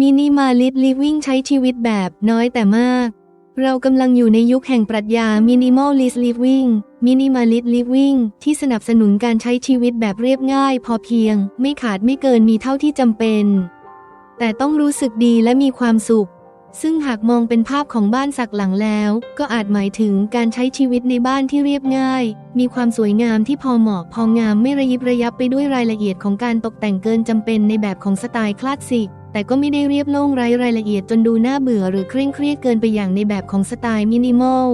มินิมาลิ t ลิฟวิ่งใช้ชีวิตแบบน้อยแต่มาก เรากำลังอยู่ในยุคแห่งปรัชญามินิมอลลิสลิฟวิ่งมินิมาลิ t ลิฟวิ่งที่สนับสนุนการใช้ชีวิตแบบเรียบง่าย พอเพียง ไม่ขาดไม่เกินมีเท่าที่จำเป็น แต่ต้องรู้สึกดีและมีความสุข ซึ่งหากมองเป็นภาพของบ้านสักหลังแล้ว ก็อาจหมายถึงการใช้ชีวิตในบ้านที่เรียบง่าย มีความสวยงามที่พอเหมาะพองามไม่ระยิบระยับไปด้วยรายละเอียดของการตกแต่งเกินจำเป็นในแบบของสไตล์คลาสสิก แต่ก็ไม่ได้เรียบโล่งไร้รายละเอียดจนดูน่าเบื่อหรือเคร่งเครียดเกินไปอย่างในแบบของสไตล์มินิมอล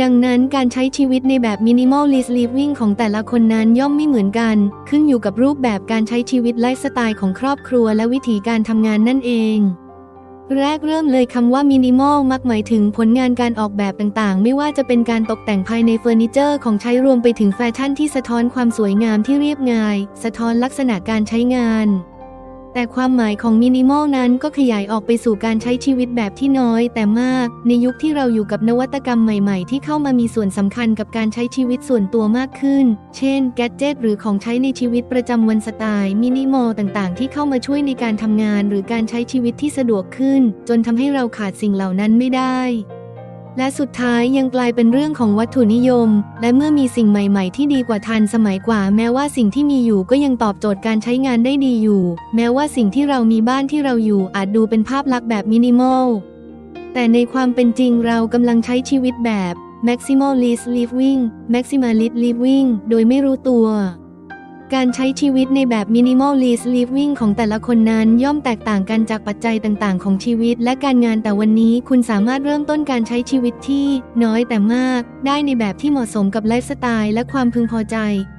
ดังนั้นการใช้ชีวิตในแบบมินิมอลลิสลิฟวิ่งของแต่ละคนนั้นย่อมไม่เหมือนกัน ขึ้นอยู่กับรูปแบบการใช้ชีวิตไลฟ์สไตล์ของครอบครัวและวิธีการทำงานนั่นเอง แรกเริ่มเลยคำว่ามินิมอลมักหมายถึงผลงานการออกแบบต่างๆ ไม่ว่าจะเป็นการตกแต่งภายในเฟอร์นิเจอร์ของใช้รวมไปถึงแฟชั่นที่สะท้อนความสวยงามที่เรียบง่าย สะท้อนลักษณะการใช้งาน แต่ความหมายของมินิมอลนั้นก็ขยายออกไปสู่การใช้ชีวิตแบบที่น้อย แต่มาก ในยุคที่เราอยู่กับนวัตกรรมใหม่ๆ ที่เข้ามามีส่วนสำคัญกับการใช้ชีวิตส่วนตัวมากขึ้น เช่น แกดเจตหรือของใช้ในชีวิตประจำวันสไตล์มินิมอลต่างๆ ที่เข้ามาช่วยในการทำงาน หรือการใช้ชีวิตที่สะดวกขึ้น จนทำให้เราขาดสิ่งเหล่านั้นไม่ได้ และสุดท้ายยังกลายเป็นเรื่องของวัตถุนิยม และเมื่อมีสิ่งใหม่ ๆ ที่ดีกว่าทันสมัยกว่า แม้ว่าสิ่งที่มีอยู่ก็ยังตอบโจทย์การใช้งานได้ดีอยู่ แม้ว่าสิ่งที่เรามีบ้านที่เราอยู่อาจดูเป็นภาพลักษณ์แบบมินิมอล แต่ในความเป็นจริงเรากำลังใช้ชีวิตแบบ maximalist living maximalist living โดยไม่รู้ตัว การใช้ชีวิตในแบบ minimalist living ของแต่ละคนนั้นย่อมแตกต่างกันจากปัจจัยต่างๆ ของชีวิตและการงานแต่วันนี้คุณสามารถเริ่มต้นการใช้ชีวิตที่น้อยแต่มาก ได้ในแบบที่เหมาะสมกับไลฟ์สไตล์และความพึงพอใจ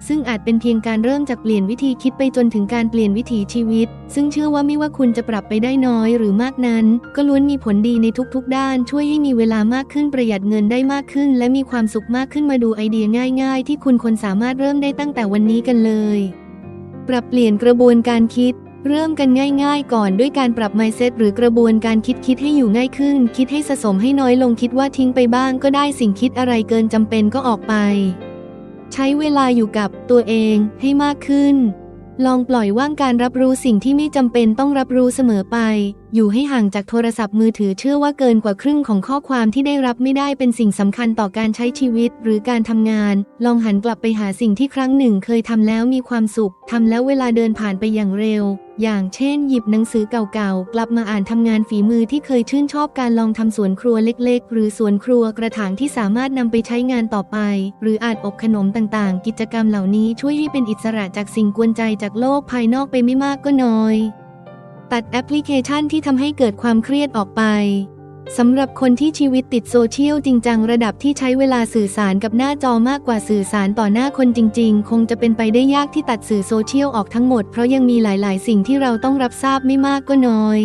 ซึ่งอาจเป็นเพียงการเริ่มจากเปลี่ยนวิธีคิดไปจนถึงการเปลี่ยนวิถีชีวิต ซึ่งเชื่อว่าไม่ว่าคุณจะปรับไปได้น้อยหรือมากนั้น ก็ล้วนมีผลดีในทุกๆ ด้าน ช่วยให้มีเวลามากขึ้นประหยัดเงินได้มากขึ้น และมีความสุขมากขึ้นมาดูไอเดียง่าย ๆ ที่คุณคนสามารถเริ่มได้ตั้งแต่วันนี้กันเลย ปรับเปลี่ยนกระบวนการคิด เริ่มกันง่าย ๆ ก่อนด้วยการปรับ mindset หรือกระบวนการคิดคิดให้อยู่ง่ายขึ้น คิดให้สะสมให้น้อยลงคิดว่าทิ้งไปบ้างก็ได้สิ่งคิดอะไรเกินจำเป็นก็ออกไป ใช้เวลาอยู่กับตัวเองให้มากขึ้น ลองปล่อยว่างการรับรู้สิ่งที่ไม่จำเป็นต้องรับรู้เสมอไป อยู่ให้ห่างจากโทรศัพท์มือถือเชื่อว่าเกินกว่าครึ่งของข้อความที่ได้รับไม่ได้เป็นสิ่งสำคัญต่อการใช้ชีวิตหรือการทำงาน ลองหันกลับไปหาสิ่งที่ครั้งหนึ่งเคยทำแล้วมีความสุขทำแล้วเวลาเดินผ่านไปอย่างเร็ว อย่างเช่น หยิบหนังสือเก่าๆ กลับมาอ่านทำงานฝีมือที่เคยชื่นชอบการลองทำสวนครัวเล็กๆ หรือสวนครัวกระถางที่สามารถนำไปใช้งานต่อไป หรืออาจอบขนมต่างๆ กิจกรรมเหล่านี้ช่วยให้เป็นอิสระจากสิ่งกวนใจจากโลกภายนอกไปไม่มากก็น้อย ตัดแอปพลิเคชันที่ทำให้เกิดความเครียดออกไปสำหรับคนที่ชีวิตติดโซเชียลจริงจังระดับที่ใช้เวลาสื่อสารกับหน้าจอมากกว่าสื่อสารต่อหน้าคนจริง ๆ คงจะเป็นไปได้ยากที่ตัดสื่อโซเชียลออกทั้งหมดเพราะยังมีหลาย ๆ สิ่งที่เราต้องรับทราบไม่มากก็น้อย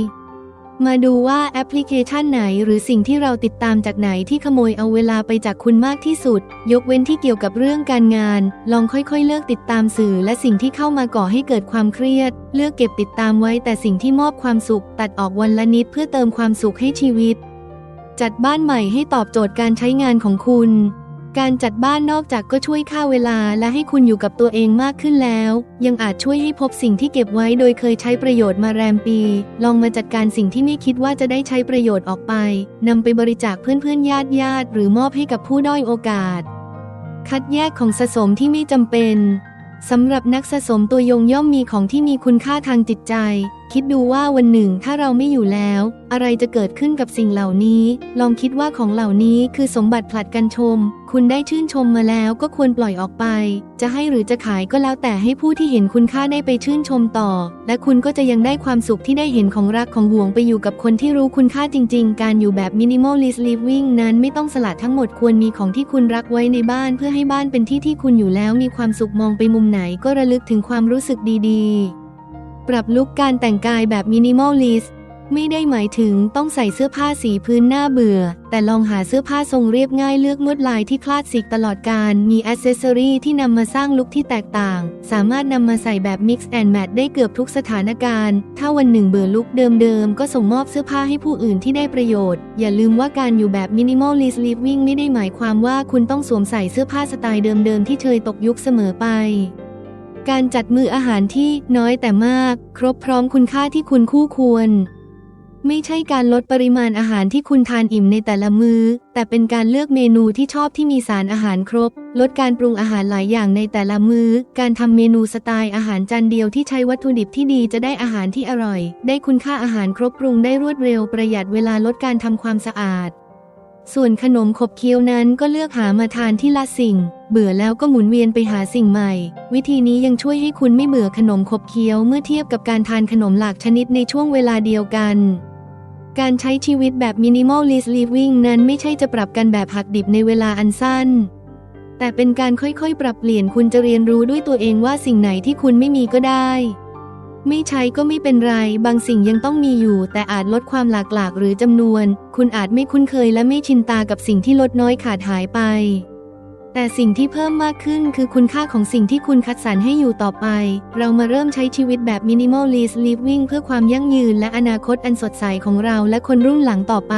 มาดูว่าแอปพลิเคชันไหนหรือสิ่งที่เราติดตามจากไหนที่ขโมยเอาเวลาไปจากคุณมากที่สุด ยกเว้นที่เกี่ยวกับเรื่องการงาน ลองค่อยๆ เลิกติดตามสื่อและสิ่งที่เข้ามาก่อให้เกิดความเครียด เลือกเก็บติดตามไว้แต่สิ่งที่มอบความสุข ตัดออกวันละนิดเพื่อเติมความสุขให้ชีวิต จัดบ้านใหม่ให้ตอบโจทย์การใช้งานของคุณ การจัดบ้านนอกจากก็ช่วยฆ่าเวลาและให้คุณอยู่กับตัวเองมากขึ้นแล้ว ยังอาจช่วยให้พบสิ่งที่เก็บไว้โดยเคยใช้ประโยชน์มาแรมปี ลองมาจัดการสิ่งที่ไม่คิดว่าจะได้ใช้ประโยชน์ออกไปนำไปบริจาคเพื่อนๆญาติญาติหรือมอบให้กับผู้ด้อยโอกาส คัดแยกของสะสมที่ไม่จำเป็นสำหรับนักสะสมตัวยงย่อมมีของที่มีคุณค่าทางจิตใจ คิดดูว่าวันหนึ่งถ้าเราไม่อยู่แล้ว อะไรจะเกิดขึ้นกับสิ่งเหล่านี้ ลองคิดว่าของเหล่านี้คือสมบัติผลัดกันชม คุณได้ชื่นชมมาแล้วก็ควรปล่อยออกไป จะให้หรือจะขายก็แล้วแต่ให้ผู้ที่เห็นคุณค่าได้ไปชื่นชมต่อ และคุณก็จะยังได้ความสุขที่ได้เห็นของรักของห่วงไปอยู่กับคนที่รู้คุณค่าจริง ๆ การอยู่แบบ minimalist living นั้นไม่ต้องสละทั้งหมดควรมีของที่คุณรักไว้ในบ้านเพื่อให้บ้านเป็นที่ที่คุณอยู่แล้วมีความสุขมองไปมุมไหนก็ระลึกถึงความรู้สึกดีๆ ปรับลุคการแต่งกายแบบ minimalist ไม่ได้หมายถึงต้องใส่เสื้อผ้าสีพื้นหน้าเบื่อ แต่ลองหาเสื้อผ้าทรงเรียบง่ายเลือกลวดลายที่คลาสสิกตลอดการ มีอ c เซสซอรีที่นำมาสร้างลุคที่แตกต่าง สามารถนำมาใส่แบบ mix and match ได้เกือบทุกสถานการณ์ ถ้าวันหนึ่งเบื่อลุคเดิมๆ ก็ส่งมอบเสื้อผ้าให้ผู้อื่นที่ได้ประโยชน์ อย่าลืมว่าการอยู่แบบ minimalist living ไม่ได้หมายความว่าคุณต้องสวมใส่เสื้อผ้าสไตล์เดิมๆที่เคยตกยุคเสมอไปการจัดมืออาหารที่น้อยแต่มาก ครบพร้อมคุณค่าที่คุณคู่ควร ไม่ใช่การลดปริมาณอาหารที่คุณทานอิ่มในแต่ละมือ้อ แต่เป็นการเลือกเมนูที่ชอบที่มีสารอาหารครบ ลดการปรุงอาหารหลายอย่างในแต่ละมือ้อ การทำเมนูสไตล์อาหารจานเดียวที่ใช้วัตถุดิบที่ดีจะได้อาหารที่อร่อย ได้คุณค่าอาหารครบปรุงได้รวดเร็วประหยัดเวลาลดการทำความสะอาด ส่วนขนมขบเคี้ยวนั้นก็เลือกหามาทานที่ละสิ่ง เบื่อแล้วก็หมุนเวียนไปหาสิ่งใหม่ วิธีนี้ยังช่วยให้คุณไม่เบื่อขนมขบเคี้ยวเมื่อเทียบกับการทานขนมหลากชนิดในช่วงเวลาเดียวกัน การใช้ชีวิตแบบ minimalist living นั้นไม่ใช่จะปรับกันแบบหักดิบในเวลาอันสั้น แต่เป็นการค่อยๆ ปรับเปลี่ยนคุณจะเรียนรู้ด้วยตัวเองว่าสิ่งไหนที่คุณไม่มีก็ได้ ไม่ใช้ก็ไม่เป็นไร บางสิ่งยังต้องมีอยู่ แต่อาจลดความหลากหลากหรือจำนวน คุณอาจไม่คุ้นเคยและไม่ชินตากับสิ่งที่ลดน้อยขาดหายไป แต่สิ่งที่เพิ่มมากขึ้นคือคุณค่าของสิ่งที่คุณคัดสรรให้อยู่ต่อไป เรามาเริ่มใช้ชีวิตแบบมินิมอลลีสลิฟวิ่งเพื่อความยั่งยืนและอนาคตอันสดใสของเราและคนรุ่นหลังต่อไป